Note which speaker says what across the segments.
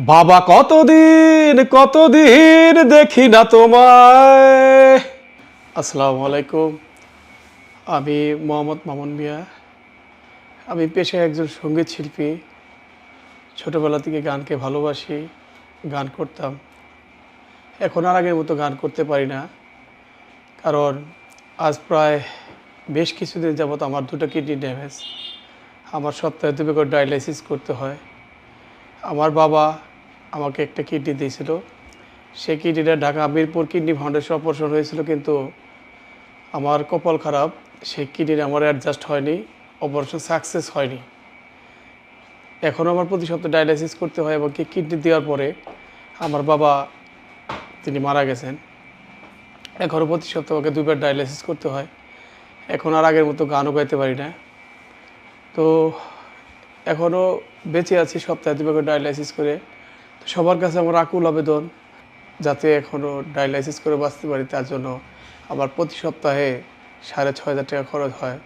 Speaker 1: বাবা, কতদিন কতদিন দেখি না তোমায়। আসসালামু আলাইকুম। আমি মোহাম্মদ মামুন মিয়া। আমি পেশায় একজন সংগীত শিল্পী। ছোটোবেলা থেকে গানকে ভালোবাসি, গান করতাম। এখন আর আগের মতো গান করতে পারি না। কারণ আজ প্রায় বেশ কিছুদিন যাবত আমার দুটো কিডনি ড্যামেজ। আমার সপ্তাহে দুবে করে ডায়ালাইসিস করতে হয়। আমার বাবা আমাকে একটা কিডনি দিয়েছিল। সেই কিডনিটা Dhaka Mirpur kidney foundation operation হয়েছিল কিন্তু আমার কপাল খারাপ। সেই কিডনি আমার অ্যাডজাস্ট হয়নি অপারেশন সাকসেস হয়নি। এখনও আমার প্রতি সপ্তাহে ডায়ালাইসিস করতে হয় এবং কিডনি দেওয়ার পরে আমার বাবা তিনি মারা গেছেন। এখনও প্রতি সপ্তাহে আমাকে দুইবার ডায়ালাইসিস করতে হয়। এখন আর আগের মতো গানও গাইতে পারি না। তো এখনও বেঁচে আছি সপ্তাহে দুবার ডায়ালাইসিস করে। সবার কাছে আমার আকুল আবেদন যাতে এখনও ডায়ালাইসিস করে বাঁচতে পারি, তার জন্য আমার প্রতি সপ্তাহে সাড়ে ছয় হাজার টাকা খরচ হয়।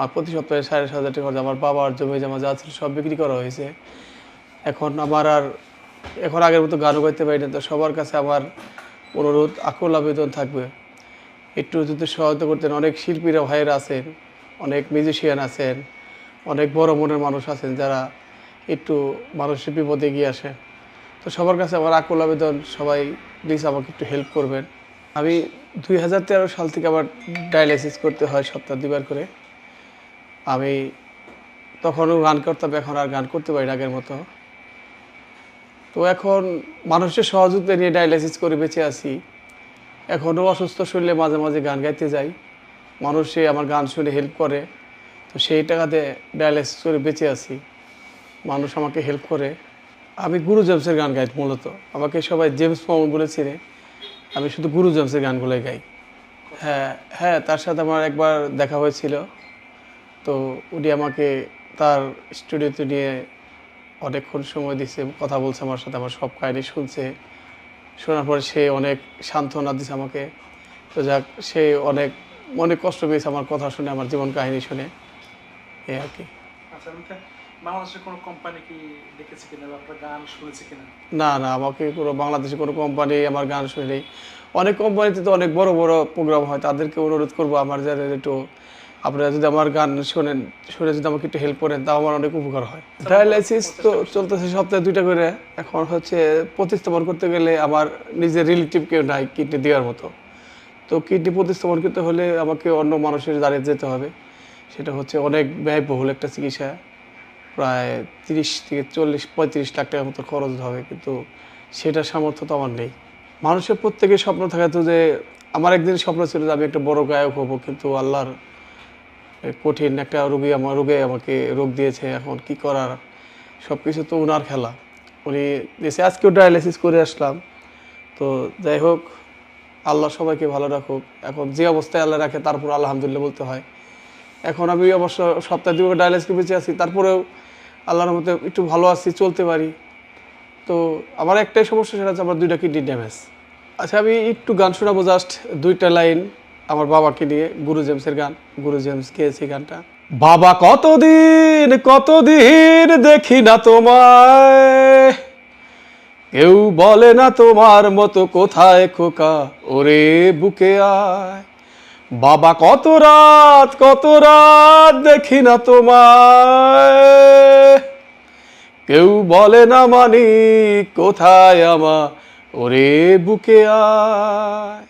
Speaker 1: আর প্রতি সপ্তাহে সাড়ে ছয় হাজার টাকা খরচ, আমার বাবার জমি জমা যা ছিল সব বিক্রি করা হয়েছে। এখন আমার আর এখন আগের মতো গানও গাইতে পারি না, তো সবার কাছে আমার অনুরোধ, আকুল আবেদন থাকবে। একটু যদি সহায়তা করতেন, অনেক শিল্পীরা, ভাইয়েরা আছেন, অনেক মিউজিশিয়ান আছেন, অনেক বড় মনের মানুষ আছেন যারা একটু মানুষের বিপদে এগিয়ে আসে। তো সবার কাছে আমার আকুল আবেদন, সবাই প্লিজ আমাকে একটু হেল্প করবেন। আমি দুই হাজার তেরো সাল থেকে আবার ডায়ালাইসিস করতে হয়, সপ্তাহ দুবার করে। আমি তখনও গান করতাম, এখন আর গান করতে পারি আগের মতো। তো এখন মানুষের সহযোগিতা নিয়ে ডায়ালাইসিস করে বেঁচে আছি। এখনও অসুস্থ শরীরে মাঝে মাঝে গান গাইতে যাই। মানুষে আমার গান শুনে হেল্প করে। তো সেই টাকাতে ডায়ালাইসিস করে বেঁচে আছি। মানুষ আমাকে হেল্প করে। আমি গুরু জেমসের গান গাই মূলত। আমাকে সবাই জেমস মামুন বলে চিনে। আমি শুধু গুরু জেমসের গানগুলোই গাই। হ্যাঁ হ্যাঁ তার সাথে আমার একবার দেখা হয়েছিল। তো উনি আমাকে তার স্টুডিওতে নিয়ে অনেকক্ষণ সময় দিছে, কথা বলছে আমার সাথে, আমার সব কাহিনী শুনছে। শোনার পরে সে অনেক সান্ত্বনা দিছে আমাকে। তো যাক, সে অনেক অনেক কষ্ট পেয়েছে আমার কথা শুনে, আমার জীবন কাহিনী শুনে। এই আর কি।
Speaker 2: আচ্ছা বাংলাদেশের কোনো কোম্পানি কি দেখেছে কিনা বা আপনার গান শুনেছে কিনা?
Speaker 1: না না আমাকে কোনো বাংলাদেশে কোনো কোম্পানি আমার গান শুনে নেই অনেক কোম্পানিতে তো অনেক বড় বড় প্রোগ্রাম হয় তাদেরকে অনুরোধ করব আমার যাদের একটু আপনারা যদি আমার গান শোনেন শুনে যদি আমাকে একটু হেল্প করেন তাও আমার অনেক উপকার হয়। ডায়ালাইসিস তো চলতেছে সপ্তাহে দুইটা করে। এখন হচ্ছে প্রতিস্থাপন করতে গেলে আমার নিজের রিলেটিভ কেউ নাই কিডনি দেওয়ার মতো। তো কিডনি প্রতিস্থাপন করতে হলে আমাকে অন্য মানুষের দাঁড়িয়ে যেতে হবে। সেটা হচ্ছে অনেক ব্যয়বহুল একটা চিকিৎসা। প্রায় তিরিশ থেকে চল্লিশ, পঁয়ত্রিশ লাখ টাকার মতো খরচ হবে, কিন্তু সেটার সামর্থ্য তো আমার নেই। মানুষের প্রত্যেকের স্বপ্ন থাকে তো যে, আমার একদিন স্বপ্ন ছিল যে আমি একটা বড় গায়ক হব, কিন্তু আল্লাহর কঠিন একটা রোগী আমার, রোগে আমাকে রোগ দিয়েছে, এখন কি করার? সব কিছু তো ওনার খেলা। উনি দেশে আজকেও ডায়ালাইসিস করে আসলাম। তো যাই হোক, আল্লাহ সবাইকে ভালো রাখুক। এখন যে অবস্থায় আল্লাহ রাখে, তারপর আলহামদুলিল্লাহ বলতে হয়। এখন আমি অবশ্য সপ্তাহে দুবার ডায়ালিসিস বেঁচে আছি। তারপরেও আল্লাহর মধ্যে একটু ভালো আছি, চলতে পারি। তো আমার একটাই সমস্যা সেটা হচ্ছে আমার দুইটা কিডনি ড্যামেজ আচ্ছা আমি একটু গান শোনাবো জাস্ট দুইটা লাইন আমার বাবাকে নিয়ে, গুরু জেমসের গান, গুরু জেমস গেয়েছি গানটা। বাবা, কতদিন কতদিন দেখি না তোমায়। কেউ বলে না তোমার মতো কোথায় খোকা, ওরে বুকে আয়। বাবা, কত রাত কত রাত দেখি না তোমায়। কেউ বলে না মানি কোথায় আমা ওরে বুকে আয়।